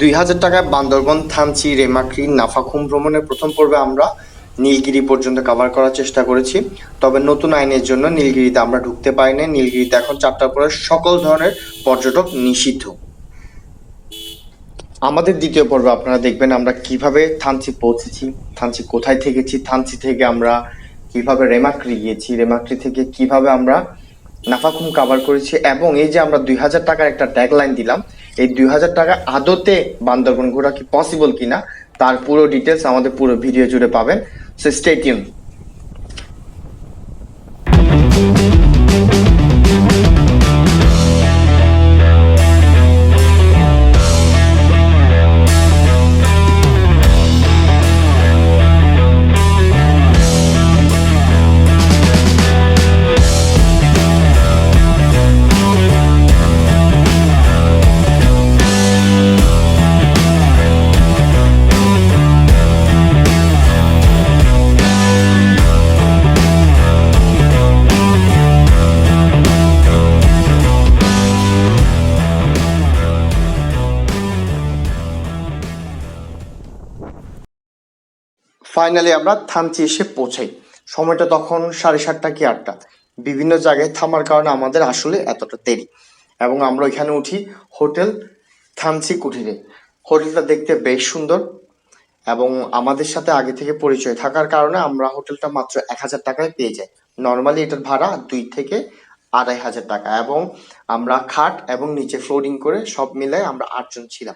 দুই হাজার টাকায় বান্দরবন, থানচি, রেমাক্রি, নাফাখুম ভ্রমণের প্রথম পর্বে আমরা নীলগিরি পর্যন্ত কভার করার চেষ্টা করেছি। তবে নতুন আইনের জন্য নীলগিরিতে আমরা ঢুকতে পারিনি। নীলগিরিতে এখন চারটার পরে সকল ধরনের পর্যটক নিষিদ্ধ। আমাদের দ্বিতীয় পর্বে আপনারা দেখবেন আমরা কীভাবে থানচি পৌঁছেছি, থানচি কোথায় থেকেছি, থানচি থেকে আমরা কীভাবে রেমাক্রি গিয়েছি, রেমাক্রি থেকে কীভাবে আমরা নাফাখুম কাভার করেছি এবং এই যে আমরা দুই হাজার টাকার একটা ট্যাগলাইন দিলাম, এই দুই হাজার টাকা আদতে বান্দরবন ঘোরা কি পসিবল কিনা, তার পুরো ডিটেলস আমাদের পুরো ভিডিও জুড়ে পাবেন। সো স্টে ফাইনালি আমরা থানচি এসে পৌঁছাই। সময়টা তখন সাড়ে সাতটা কি আটটা। বিভিন্ন জায়গায় থামার কারণে আমাদের আসলে এতটা দেরি। এবং আমরা ওইখানে উঠি হোটেল থানচি কুঠিরে। হোটেলটা দেখতে বেশ সুন্দর এবং আমাদের সাথে আগে থেকে পরিচয় থাকার কারণে আমরা হোটেলটা মাত্র এক হাজার টাকায় পেয়ে যাই। নর্মালি এটার ভাড়া দুই থেকে আড়াই হাজার টাকা এবং আমরা খাট এবং নিচে ফ্লোরিং করে সব মিলাই আমরা আটজন ছিলাম।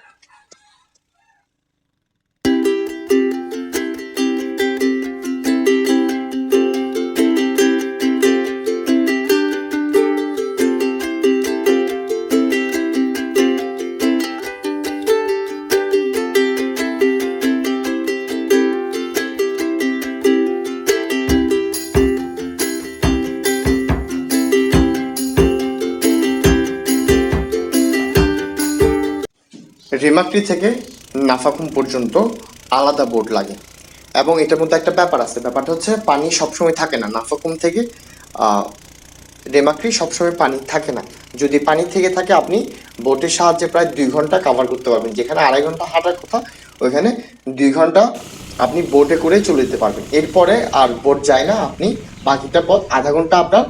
রেমাক্রি থেকে নাফাকুম পর্যন্ত আলাদা বোর্ড লাগে। এবং এটার মধ্যে একটা ব্যাপার আছে। ব্যাপারটা হচ্ছে পানি সবসময় থাকে না। নাফাকুম থেকে রেমাক্রি সবসময় পানি থাকে না। যদি পানি থেকে থাকে, আপনি বোটের সাহায্যে প্রায় দুই ঘণ্টা কাভার করতে পারবেন। যেখানে আড়াই ঘণ্টা হাঁটার কথা, ওইখানে দুই ঘণ্টা আপনি বোটে করে চলে যেতে পারবেন। এরপরে আর বোট যায় না। আপনি বাকিটা পথ আধা ঘণ্টা আপনার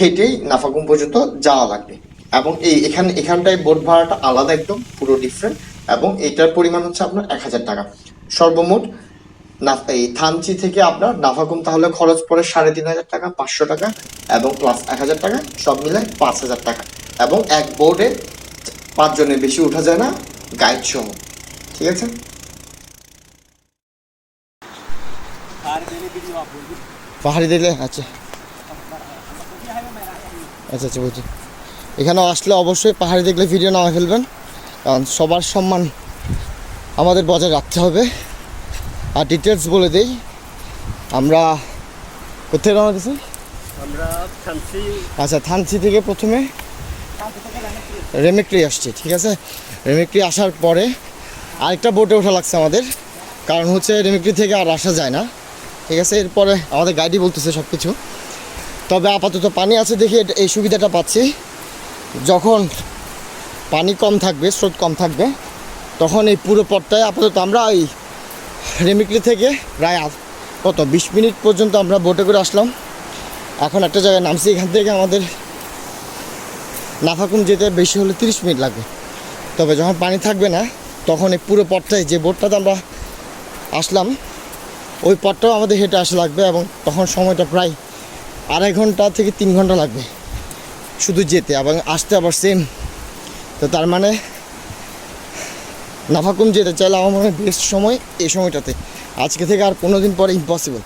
হেঁটেই নাফাকুম পর্যন্ত যাওয়া লাগবে। এবং এই এখানে, এখানটায় বোট ভাড়াটা আলাদা একদম, পুরো ডিফারেন্ট এবং এটার পরিমাণ হচ্ছে আপনার এক হাজার টাকা। সর্বমোট এই থানচি থেকে আপনার নাফাকুম তাহলে খরচ পড়ে সাড়ে তিন হাজার টাকা, পাঁচশো টাকা, এবং প্লাস এক হাজার টাকা, সব মিলে পাঁচ হাজার টাকা। এবং এক বোর্ডে পাঁচজনের বেশি উঠা যায় না গাইড সহ। ঠিক আছে? পাহাড়ি দেখলে আচ্ছা। আচ্ছা আচ্ছা বুঝছি। এখানে আসলে অবশ্যই পাহাড়ে দেখলে ভিডিও নামা ফেলবেন। কারণ সবার সম্মান আমাদের বজায় রাখতে হবে। আর ডিটেলস বলে দেই আমরা কোথায় রওনা থানসি আচ্ছা থানচি থেকে প্রথমে রেমেক্রি আসছি ঠিক আছে? রেমেক্রি আসার পরে আরেকটা বোটে ওঠা লাগছে আমাদের। কারণ হচ্ছে রেমেক্রি থেকে আর আসা যায় না ঠিক আছে? এরপরে আমাদের গাইডই বলতেছে সব কিছু তবে আপাতত পানি আছে দেখে এই সুবিধাটা পাচ্ছি। যখন পানি কম থাকবে, স্রোত কম থাকবে, তখন এই পুরো পথটায় আপাতত আমরা ওই রেমিকলি থেকে প্রায় কত, বিশ মিনিট পর্যন্ত আমরা বোটে করে আসলাম। এখন একটা জায়গায় নামছি, এখান থেকে আমাদের নাফাকুম যেতে বেশি হলে তিরিশ মিনিট লাগবে তবে যখন পানি থাকবে না, তখন এই পুরো পথটায় যে বোটটাতে আমরা আসলাম, ওই পথটাও আমাদের হেঁটে আসা লাগবে এবং তখন সময়টা প্রায় আড়াই ঘণ্টা থেকে তিন ঘণ্টা লাগবে। শুধু যেতে এবং আসতে আবার সেম তো তার মানে নাফাকুম যেতে চাইলে আমার মনে হয় বেস্ট সময় এই সময়টাতে। আজকে থেকে আর কোনো দিন পরে ইম্পসিবল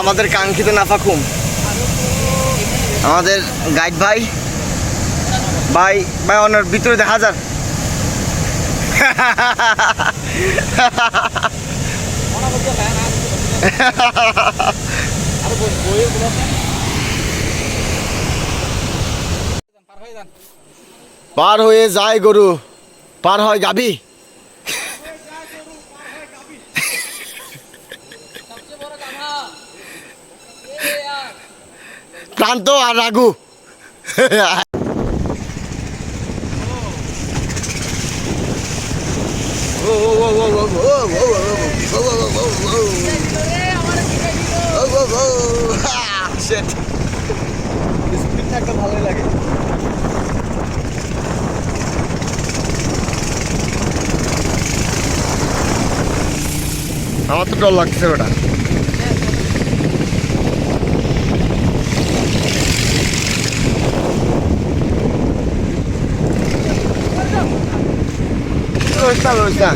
আমাদের কাঙ্ক্ষিত নাফাকুম আমাদের গাইড ভাই। ভাই ভাই, ওনার ভিতরে দেখা যান পার হয়ে যায় গরু, পার হয় গাবি প্রান্ত আর রাগু। ভালোই লাগে আমার তো ডর লাগছে ওটা ব্যবস্থা ব্যবস্থা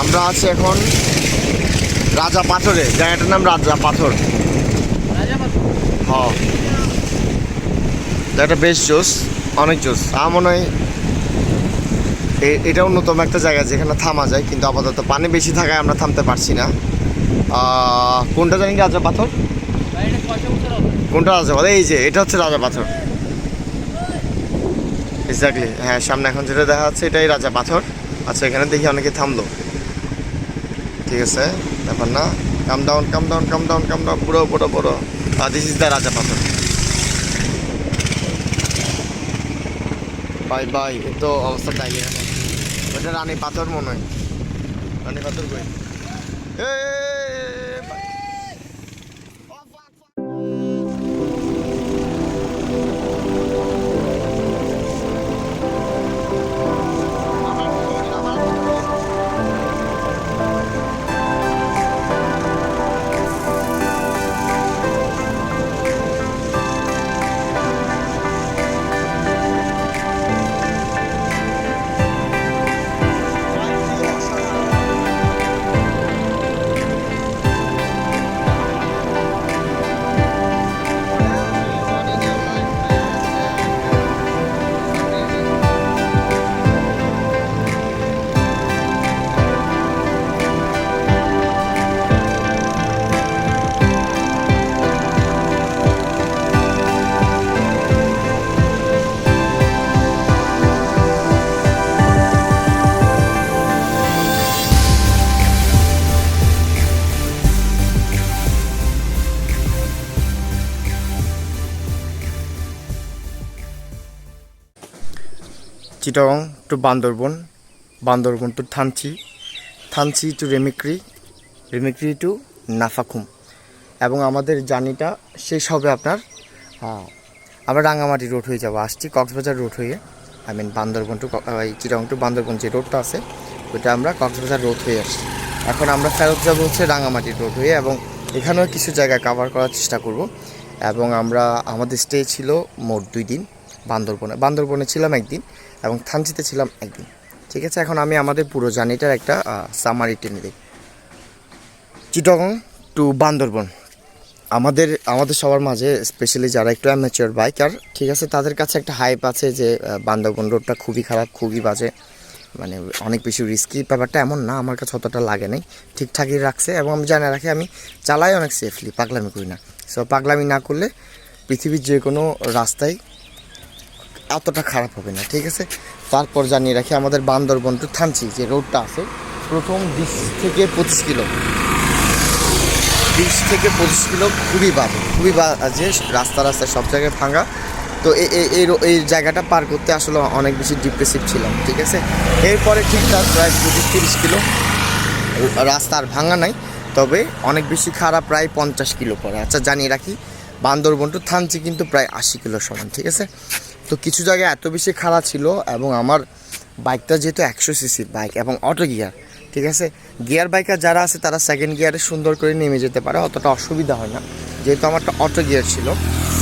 আমরা আছি এখন রাজা পাথরে জায়গাটার নাম রাজা পাথর। হ্যাঁ। জায়গাটা বেশ জোস অনেক জোস। আমার মনে হয় এটা অন্যতম একটা জায়গা যেখানে থামা যায় কিন্তু আপাতত পানি বেশি থাকায় আমরা থামতে পারছি না। কোনটা জানি রাজা পাথর? কোনটা রাজা পাথর? এই যে এটা হচ্ছে রাজা পাথর। এক্স্যাক্টলি হ্যাঁ সামনে এখন যেটা দেখা যাচ্ছে এটাই রাজা পাথর। আচ্ছা এখানে দেখি অনেকে থামলো। ঠিক আছে ব্যাপার না। Come down come down come down come down পুরো পুরো পুরো। দিস ইজ দ্য রাজা পাথর। বাই বাই এ তো অবস্থা তাই ওটা রানী পাথর মনে হয়। রানী পাথর এ, Chittagong to Bandarban Bandarban to Thanchi Thanchi to Remakri Remakri to Nafakhum. এবং আমাদের জার্নিটা শেষ হবে আপনার আমরা রাঙামাটি রোড হয়ে যাব। আসছি কক্সবাজার রোড হয়ে I mean Bandarban to Chittagong to Bandarban যে রোডটা আছে, ওইটা আমরা কক্সবাজার রোড হয়ে আসছি। এখন আমরা ফেরত যাব হচ্ছে রাঙামাটি রোড হয়ে এবং এখানেও কিছু জায়গা কভার করার চেষ্টা করব। এবং আমরা, আমাদের স্টে ছিল মোট দুই দিন বান্দরবনে বান্দরবনে ছিলাম একদিন। এবং থানচিতে ছিলাম একদিন। ঠিক আছে, এখন আমি আমাদের পুরো জার্নিটার একটা সামারি টেনে দিই। চিটগং টু বান্দরবন। আমাদের আমাদের সবার মাঝে স্পেশালি যারা একটু অ্যামেচার বাইকার ঠিক আছে, তাদের কাছে একটা হাইপ আছে যে বান্দরবন রোডটা খুবই খারাপ, খুবই বাজে। মানে অনেক বেশি রিস্কি ব্যাপারটা এমন না, আমার কাছে অতটা লাগে নাই। ঠিকঠাকই রাখছে এবং আমি জানা রাখি, আমি চালাই অনেক সেফলি পাগলামি করি না। সো পাগলামি না করলে পৃথিবীর যে কোনো রাস্তায় এতটা খারাপ হবে না, ঠিক আছে? তারপর জানিয়ে রাখি, আমাদের বান্দরবন টু থানচি, যে রোডটা আছে, প্রথম বিশ থেকে পঁচিশ কিলো। বিশ থেকে পঁচিশ কিলো খুবই বাজে খুবই বাজে, রাস্তা রাস্তা সব জায়গায় ভাঙা। তো এই এই- জায়গাটা পার করতে আসলে অনেক বেশি ডিপ্রেসিভ ছিলাম, ঠিক আছে? এরপরে ঠিকঠাক প্রায় পঁচিশ তিরিশ কিলো। রাস্তা আর ভাঙা নাই, তবে অনেক বেশি খারাপ, প্রায় পঞ্চাশ কিলো পরে আচ্ছা জানিয়ে রাখি, বান্দরবন টু থানচি কিন্তু প্রায় আশি কিলো সমান, ঠিক আছে? তো কিছু জায়গায় এত বেশি খারাপ ছিল এবং আমার বাইকটা যেহেতু একশো সিসির বাইক এবং অটো গিয়ার, ঠিক আছে? গিয়ার বাইকার যারা আছে তারা সেকেন্ড গিয়ারে সুন্দর করে নেমে যেতে পারে, অতটা অসুবিধা হয় না। যেহেতু আমার আমারটা অটো গিয়ার ছিল,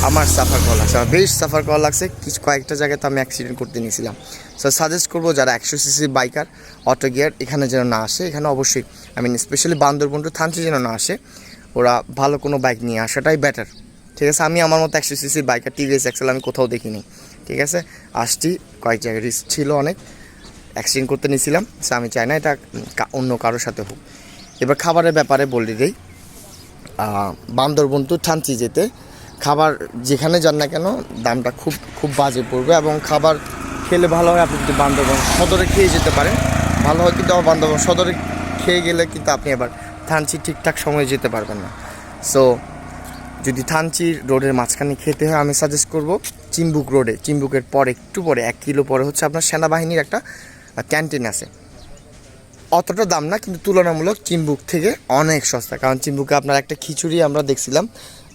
আমার সাফার কল লাগছে। আমার বেশ সাফার কল লাগছে, কিছু কয়েকটা জায়গায় তো আমি অ্যাক্সিডেন্ট করতে নিয়েছিলাম। সো সাজেস্ট করব যারা একশো সিসির বাইকার, অটো গিয়ার এখানে যেন না আসে, এখানে অবশ্যই I mean specially Bandarban to Thanchi যেন না আসে, ওরা ভালো কোনো বাইক নিয়ে আসাটাই বেটার ঠিক আছে? আমি আমার মতো একশো সিসির বাইকার টিভিএস এক্সেল আমি কোথাও দেখিনি। ঠিক আছে? আসছি, কয়েক জায়গায় রিস্ক ছিল অনেক। অ্যাক্সিডেন্ট করতে নিয়েছিলাম। সে আমি চাই না এটা অন্য কারোর সাথে হোক। এবার খাবারের ব্যাপারে বলে দিই। বান্দরবন তো থানচি যেতে খাবার যেখানে যান না কেন, দামটা খুব খুব বাজে পড়বে এবং খাবার খেলে ভালো হয়। আপনি যদি বান্দরবন সদরে খেয়ে যেতে পারেন, ভালো হয়। কিন্তু আবার বান্দরবন সদরে খেয়ে গেলে কিন্তু আপনি আবার থানচি ঠিকঠাক সময়ে যেতে পারবেন না। সো যদি থানচি রোডের মাঝখানে খেতে হয়, আমি সাজেস্ট করব চিম্বুক রোডে, চিম্বুকের পরে একটু পরে, এক কিলো পরে হচ্ছে আপনার সেনাবাহিনীর একটা ক্যান্টিন আছে। অতটা দাম না, কিন্তু তুলনামূলক চিম্বুক থেকে অনেক সস্তা। কারণ চিম্বুকে আপনার একটা খিচুড়ি আমরা দেখছিলাম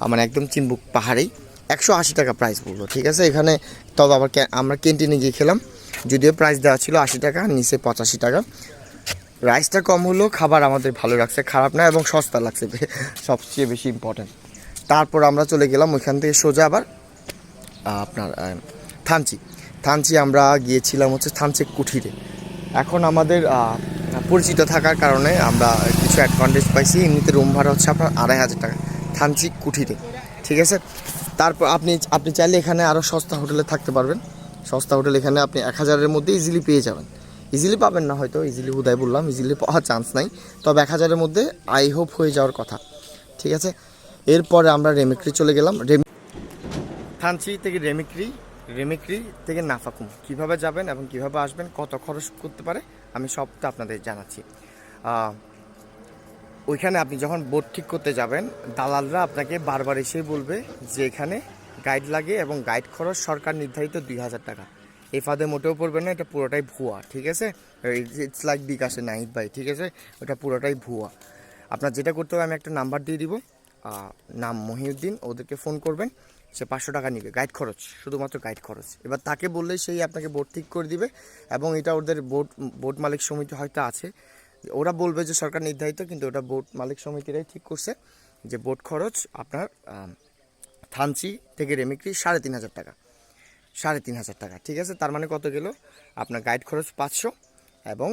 আমার একদম চিম্বুক পাহাড়েই। একশো আশি টাকা প্রাইস পড়ল ঠিক আছে? এখানে তবে আবার আমরা ক্যান্টিনে গিয়ে খেলাম, যদিও প্রাইস দেওয়া ছিল আশি টাকা, নিচে পঁচাশি টাকা। রাইসটা কম হলেও খাবার আমাদের ভালো লাগছে, খারাপ না, এবং সস্তা লাগছে, সবচেয়ে বেশি ইম্পর্ট্যান্ট তারপর আমরা চলে গেলাম, ওইখান থেকে সোজা আবার আপনার থানচি। থানচি আমরা গিয়েছিলাম হচ্ছে থানচি কুঠিরে। এখন আমাদের পরিচিত থাকার কারণে আমরা কিছু অ্যাডভান্টেজ পাইছি। এমনিতে রুম ভাড়া হচ্ছে আপনার আড়াই হাজার টাকা। থানচি কুঠিরে, ঠিক আছে? তারপর আপনি আপনি চাইলে এখানে আরও সস্তা হোটেলে থাকতে পারবেন। সস্তা হোটেল এখানে আপনি এক হাজারের মধ্যে ইজিলি পেয়ে যাবেন। ইজিলি পাবেন না হয়তো ইজিলি হুদাই বললাম ইজিলি পাওয়ার চান্স নাই। তবে এক হাজারের মধ্যে আই হোপ হয়ে যাওয়ার কথা, ঠিক আছে? এরপরে আমরা রেমিক্রি চলে গেলাম। রেমি থানচি থেকে রেমিক্রি রেমিক্রি থেকে নাফাকুম। কীভাবে যাবেন এবং কীভাবে আসবেন, কত খরচ করতে পারে, আমি সবটা আপনাদের জানাচ্ছি। ওইখানে আপনি যখন বোট ঠিক করতে যাবেন, দালালরা আপনাকে বারবার এসেই বলবে যে এখানে গাইড লাগে এবং গাইড খরচ সরকার নির্ধারিত দুই হাজার টাকা। এই ফাঁদে মোটেও পড়বে না, এটা পুরোটাই ভুয়া, ঠিক আছে? ইটস লাইক বিকাশে নাইট বাই, ঠিক আছে? ওটা পুরোটাই ভুয়া। আপনার যেটা করতে হবে, আমি একটা নাম্বার দিয়ে দিব। নাম মহিউদ্দিন, ওদেরকে ফোন করবেন। সে পাঁচশো টাকা নিবে, গাইড খরচ, শুধুমাত্র গাইড খরচ। এবার তাকে বললেই সেই আপনাকে বোট ঠিক করে দিবে এবং এটা ওদের বোট বোট মালিক সমিতি হয়তো আছে। ওরা বলবে যে সরকার নির্ধারিত, কিন্তু ওটা বোট মালিক সমিতিরাই ঠিক করছে যে বোট খরচ আপনার থানচি থেকে রেমিক্রি সাড়ে তিন হাজার টাকা, সাড়ে তিন হাজার টাকা, ঠিক আছে? তার মানে কত গেল? আপনার গাইড খরচ পাঁচশো এবং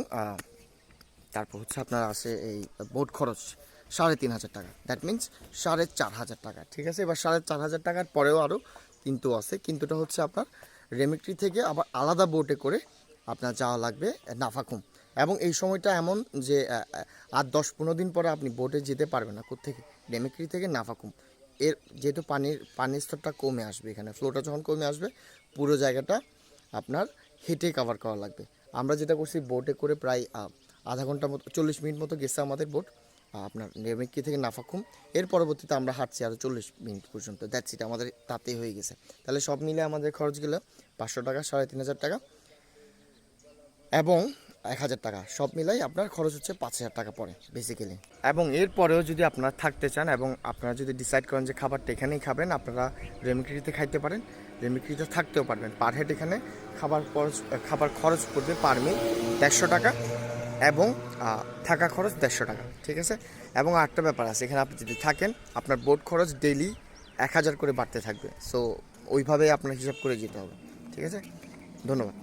তারপর হচ্ছে আপনার আছে এই বোট খরচ। সাড়ে তিন হাজার টাকা। দ্যাট মিন্স সাড়ে চার হাজার টাকা। ঠিক আছে? এবার সাড়ে চার হাজার টাকার পরেও আরও কিন্তু আছে। কিন্তুটা হচ্ছে আপনার রেমিক্রি থেকে আবার আলাদা বোটে করে আপনার যাওয়া লাগবে নাফাকুম। এবং এই সময়টা এমন যে আর দশ পনেরো দিন পরে আপনি বোটে যেতে পারবেন না। কোথেকে রেমিক্রি থেকে নাফাকুম। এর যেহেতু পানির পানির স্তরটা কমে আসবে এখানে ফ্লোটা যখন কমে আসবে, পুরো জায়গাটা আপনার হেঁটে কভার করা লাগবে। আমরা যেটা করছি বোটে করে প্রায় আধা ঘণ্টা মতো, চল্লিশ মিনিট মতো গেছে আমাদের বোট আপনার নেমেকি থেকে নাফাকুম এর পরবর্তীতে আমরা হাঁটছি আরও চল্লিশ মিনিট পর্যন্ত। দ্যাটস ইট আমাদের তাতেই হয়ে গেছে। তাহলে সব মিলে আমাদের খরচ গেল পাঁচশো টাকা, সাড়ে তিন হাজার টাকা এবং এক হাজার টাকা। সব মিলাই আপনার খরচ হচ্ছে পাঁচ হাজার টাকা পড়ে বেসিক্যালি এবং এরপরেও যদি আপনারা থাকতে চান এবং আপনারা যদি ডিসাইড করেন যে খাবারটা এখানেই খাবেন, আপনারা রেমিক্রিতে খাইতে পারেন রেমিক্রিতে থাকতেও পারবেন। পার হেড এখানে খাবার খরচ খাবার খরচ পড়বে পার মিল দেড়শো টাকা। এবং থাকা খরচ দেড়শো টাকা, ঠিক আছে? এবং আটটা ব্যাপার আছে, এখানে আপনি যদি থাকেন, আপনার বোর্ড খরচ ডেইলি এক হাজার করে বাড়তে থাকবে। সো ওইভাবে আপনার হিসাব করে যেতে হবে, ঠিক আছে? ধন্যবাদ।